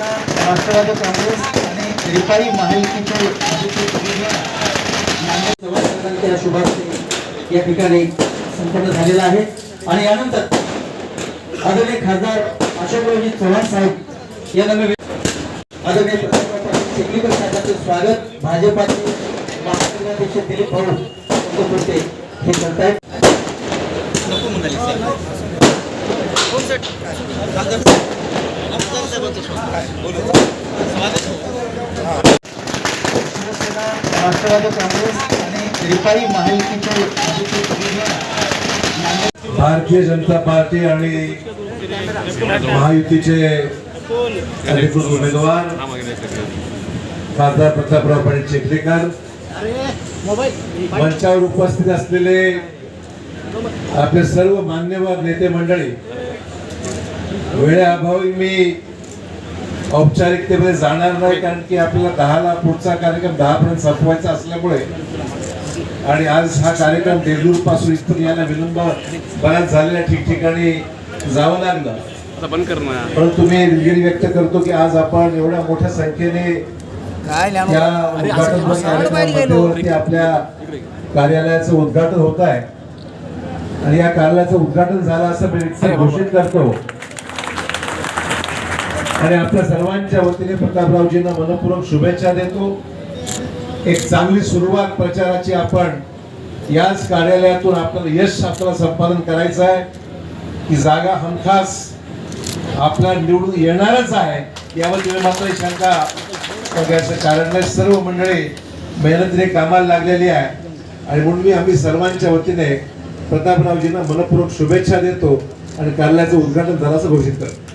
राष्ट्रवादी काँग्रेस आणि रिपाई महायुतीचे शुभार्थे या ठिकाणी संपन्न झालेला आहे. आणि यानंतर आदरणीय खासदार अशोकरावजी चव्हाण साहेब यांना मी आदरणीय चिखलीकर साहेबांचं स्वागत. भाजपाचे महाराष्ट्राध्यक्ष दिलीप भाऊ चंद्रपुरते हे करतायत. शिवसेना राष्ट्रवादी काँग्रेस आणि रिपाई महायुतीचे भारतीय जनता पार्टी आणि महायुतीचे अधिकृत उमेदवार खासदार प्रतापराव पाटील चिखलीकर. मंचावर उपस्थित असलेले आपले सर्व मान्यवर नेते मंडळी वेळेअभावी मी औपचारिकतेमध्ये जाणार नाही कारण की आपल्याला दहाला पुढचा कार्यक्रम दहा पर्यंत संपवायचा असल्यामुळे. आणि आज हा कार्यक्रम देगलूरपासून इथपर्यंत यायला विलंब बऱ्याच झालेल्या ठिकठिकाणी जावं लागलं. परंतु मी दिलगिरी व्यक्त करतो की आज आपण एवढ्या मोठ्या संख्येने आपल्या कार्यालयाचं उद्घाटन होत आहे. आणि या कार्यालयाचं उद्घाटन झालं असं घोषित करतो. आणि आपल्या सर्वांच्या वतीने प्रतापरावजींना मनपूर्वक शुभेच्छा देतो. एक चांगली सुरुवात प्रचाराची आपण याच कार्यालयातून आपल्याला यश आपल्याला संपादन करायचं आहे. की जागा हमखास आपला निवडून येणारच आहे. यावर तुम्ही मात्र शंका बघायचं कारण नाही सर्व मंडळी मेहनतीने कामाला लागलेली आहे. आणि म्हणून मी आम्ही सर्वांच्या वतीने प्रतापरावजींना मनपूर्वक शुभेच्छा देतो आणि कार्यालयाचं उद्घाटन झालं असं घोषित करतो.